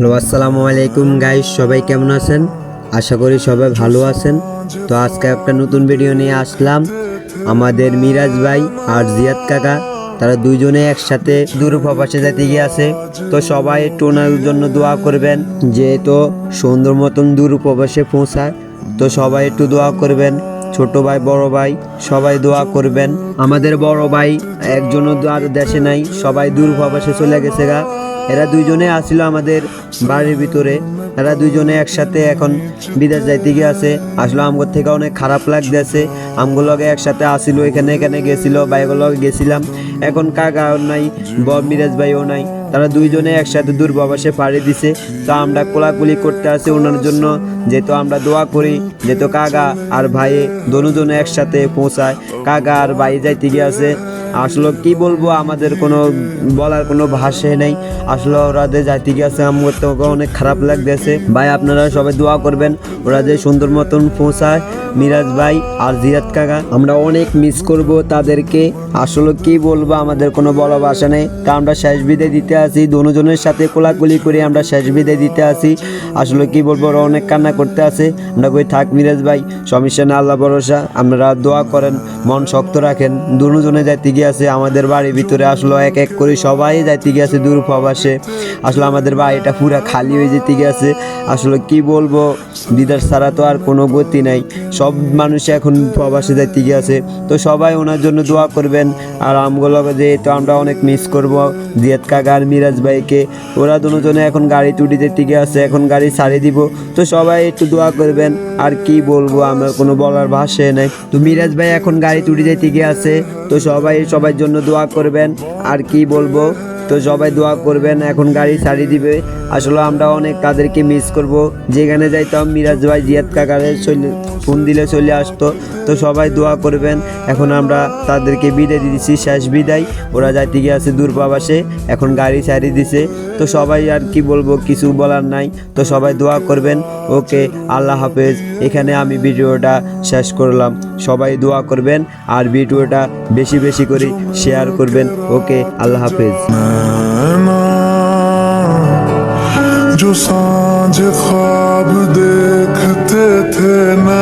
Hello, আসসালামু আলাইকুম guys সবাই কেমন আছেন? আশা করি সবাই ভালো আছেন। তো আজকে একটা নতুন ভিডিও নিয়ে আসলাম। আমাদের মিরাজ ভাই আর জিয়াদ কাকা, তারা দুইজনে একসাথে দূর প্রবাসে যেতে গিয়েছে। তো সবাই একটু ওনার জন্য দোয়া করবেন, যেহেতু সুন্দর মতন দূর প্রবাসে পৌঁছায়। তো সবাই একটু দোয়া করবেন, ছোট ভাই, বড় ভাই, সবাই দোয়া করবেন। আমাদের বড় ভাই একজনও আর দেশে নাই, সবাই দূর প্রবাসে চলে গেছে গা। এরা দুইজনে আসছিল আমাদের বাড়ির ভিতরে। এরা দুইজনে একসাথে এখন বিদেশ যাইতে গিয়ে আছে আসলে আমগর থেকে অনেক খারাপ লাগতেছে। আমগুলো একসাথে আসিল, এখানে এখানে গেছিল বাইগুলো লগে গেছিলাম। এখন কাকাও নাই ব মিরাজ ভাইও নাই। তারা দুইজনে একসাথে দূরবাবাসে পাড়ি দিছে। তো আমরা কোলাকুলি করতে আসি ওনার জন্য। যেহেতু আমরা দোয়া করি, যেহেতু কাকা আর ভাইয়ে দুজনে একসাথে পৌঁছায়। কাকা আর ভাই যাইতে গিয়ে আছে আসলে কি বলব, আমাদের কোনো বলার কোনো ভাষা নেই। আসলে ওরা যে যাইতে গিয়েছে আমার তো অনেক খারাপ লাগতেছে। ভাই, আপনারা সবাই দোয়া করবেন, ওরা যে সুন্দর মতন পৌঁছায়। মিরাজ ভাই আর জিয়াদ কাকা, আমরা অনেক মিস করব তাদেরকে। আসলে কি বলব, আমাদের কোনো বলা ভাষা নেই। তা আমরা শেষ বিদায় দিতে আসি দুজনের সাথে কোলাকুলি করে আমরা শেষ বিদায় দিতে আসি আসলে কি বলব, ওরা অনেক কান্না করতে আসে আমরা কই থাক মিরাজ ভাই, সমস্যা না আল্লাহ ভরসা। আপনারা দোয়া করেন, মন শক্ত রাখেন। দুজনে যাইতে গিয়ে আছে আমাদের বাড়ির ভিতরে আসলে এক এক করে সবাই যাইতে গিয়েছে দূর প্রবাসে। আসলে আমাদের বাড়িটা পুরা খালি হয়ে যেতে গিয়েছে। আসলে কি বলব, দিদার ছাড়া তো আর কোনো গতি নাই। সব মানুষ এখন প্রবাসে যাইতে গিয়েছে। তো সবাই ওনার জন্য দোয়া করবেন। আর আমগুলো যেহেতু আমরা অনেক মিস করব, জিয়াদ কাকা আর মিরাজ ভাইকে, ওরা দুজনে এখন গাড়ি তুটি যেতে গিয়ে আছে এখন গাড়ি ছাড়িয়ে দিব। তো সবাই একটু দোয়া করবেন। আর কি বলব, আমার কোনো বলার ভাষা নেই। তো মিরাজ ভাই এখন গাড়ি তুটি যেতে গিয়ে আছে তো সবাই সবার জন্য দোয়া করবেন। আর কি বলব? তো সবাই দোয়া করবেন, এখন গাড়ি ছাড়িয়ে দিবে। আসলে আমরা অনেক তাদেরকে মিস করব। যেখানে যাইতাম মিরাজ ভাই জিয়াদ কাকারের চলে ফোন দিলে চলে আসতো তো সবাই দোয়া করবেন এখন আমরা তাদেরকে বিদায় দিয়েছি শেষ বিদায় ওরা যাইতে গিয়ে আছে দূরপাবাসে এখন গাড়ি ছাড়িয়ে দিছে তো সবাই আর কি বলবো কিছু বলার নাই তো সবাই দোয়া করবেন ওকে আল্লাহ হাফেজ এখানে আমি ভিডিওটা শেষ করলাম সবাই দোয়া করবেন আর ভিডিওটা বেশি বেশি করে শেয়ার করবেন ওকে আল্লাহ হাফেজ नैना जो सांझ ख्वाब देखते थे नैना